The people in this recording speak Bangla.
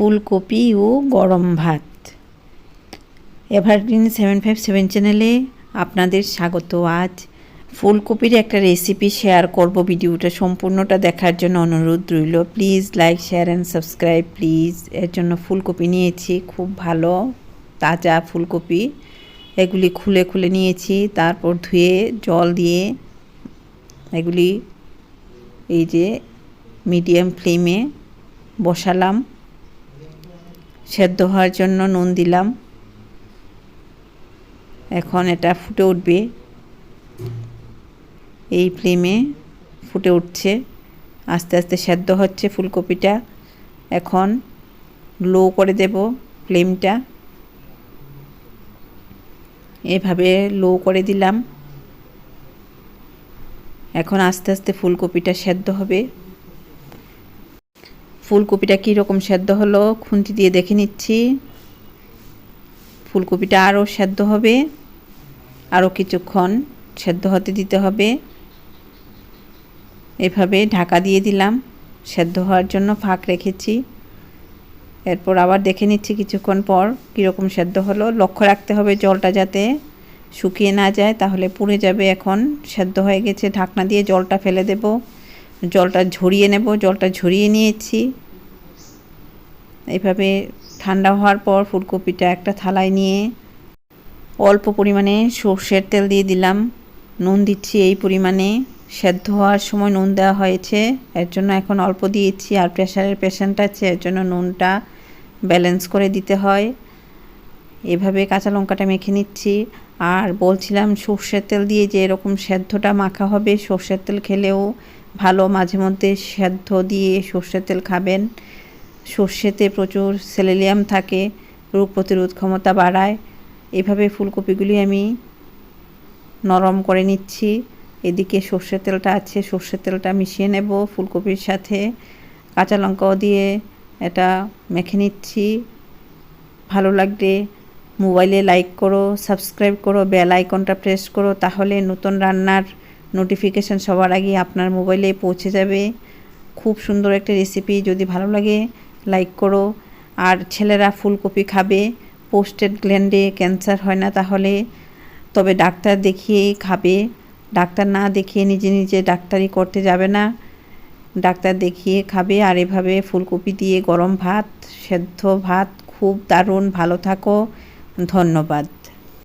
ফুলকপি ও গরম ভাত। এভারগ্রিন সেভেন ফাইভ সেভেন চ্যানেলে আপনাদের স্বাগত। আজ ফুলকপির একটা রেসিপি শেয়ার করব। ভিডিওটা সম্পূর্ণটা দেখার জন্য অনুরোধ রইল। Please like share and subscribe please এর জন্য ফুলকপি নিয়েছি, খুব ভালো, তাজা ফুলকপি। এগুলি খুলে খুলে নিয়েছি, তারপর ধুয়ে, জল দিয়ে এগুলি এই যে মিডিয়াম ফ্লেমে বসালাম। সেদ্ধ হওয়ার জন্য নুন দিলাম। এখন এটা ফুটে উঠবে। এই ফ্লেমে ফুটে উঠছে। আস্তে আস্তে সেদ্ধ হচ্ছে ফুলকপিটা। এখন লো করে দেব ফ্লেমটা। এভাবে লো করে দিলাম। এখন আস্তে আস্তে ফুলকপিটা সেদ্ধ হবে। ফুলকপিটা কীরকম সেদ্ধ হলো খুন্তি দিয়ে দেখে নিচ্ছি। ফুলকপিটা আরও সেদ্ধ হবে, আরও কিছুক্ষণ সেদ্ধ হতে দিতে হবে। এভাবে ঢাকা দিয়ে দিলাম, সেদ্ধ হওয়ার জন্য ফাঁক রেখেছি। এরপর আবার দেখে নিচ্ছি কিছুক্ষণ পর কীরকম সেদ্ধ হলো। লক্ষ্য রাখতে হবে জলটা যাতে শুকিয়ে না যায়, তাহলে পুড়ে যাবে এখন। সেদ্ধ হয়ে গেছে, ঢাকনা দিয়ে জলটা ফেলে দেব। জলটা ঝরিয়ে নেব, জলটা ঝরিয়ে নিয়েছি। এইভাবে ঠান্ডা হওয়ার পর ফুলকপিটা একটা থালায় নিয়ে অল্প পরিমাণে সর্ষের তেল দিয়ে দিলাম। নুন দিচ্ছি এই পরিমাণে। সেদ্ধ হওয়ার সময় নুন দেওয়া হয়েছে। এর জন্য এখন অল্প দিয়েছি। আর প্রেশারের পেশেন্ট আছে, এর জন্য নুনটা ব্যালেন্স করে দিতে হয়। এভাবে কাঁচা লঙ্কাটা মেখে নিচ্ছি। আর বলছিলাম সর্ষের তেল দিয়ে যে এরকম সেদ্ধটা মাখা হবে, সর্ষের তেল খেলেও ভালো মাঝে মধ্যে সেদ্ধ দিয়ে সর্ষের তেল খাবেন। সর্ষেতে প্রচুর সেলেলিয়াম থাকে, রোগ প্রতিরোধ ক্ষমতা বাড়ায়। এভাবে ফুলকপিগুলি আমি নরম করে নিচ্ছি। এদিকে সর্ষের তেলটা আছে, সর্ষের তেলটা মিশিয়ে নেব। ফুলকপির সাথে কাঁচা লঙ্কাও দিয়ে এটা মেখে নিচ্ছি। ভালো লাগলে মোবাইলে লাইক করো, সাবস্ক্রাইব করো, বেল আইকনটা প্রেস করো, তাহলে নতুন রান্নার নোটিফিকেশান সবার আগে আপনার মোবাইলে পৌঁছে যাবে। খুব সুন্দর একটা রেসিপি, যদি ভালো লাগে লাইক করো। আর ছেলেরা ফুলকপি খাবে। পোস্টেড গ্ল্যান্ডে ক্যান্সার হয় না তাহলে। তবে ডাক্তার দেখিয়ে খাবে। ডাক্তার না দেখিয়ে নিজে নিজে ডাক্তারি করতে যাবে না। ডাক্তার দেখিয়ে খাবে আর এভাবে ফুলকপি দিয়ে গরম ভাত, সেদ্ধ ভাত, খুব দারুণ, ভালো থাকো। ধন্যবাদ।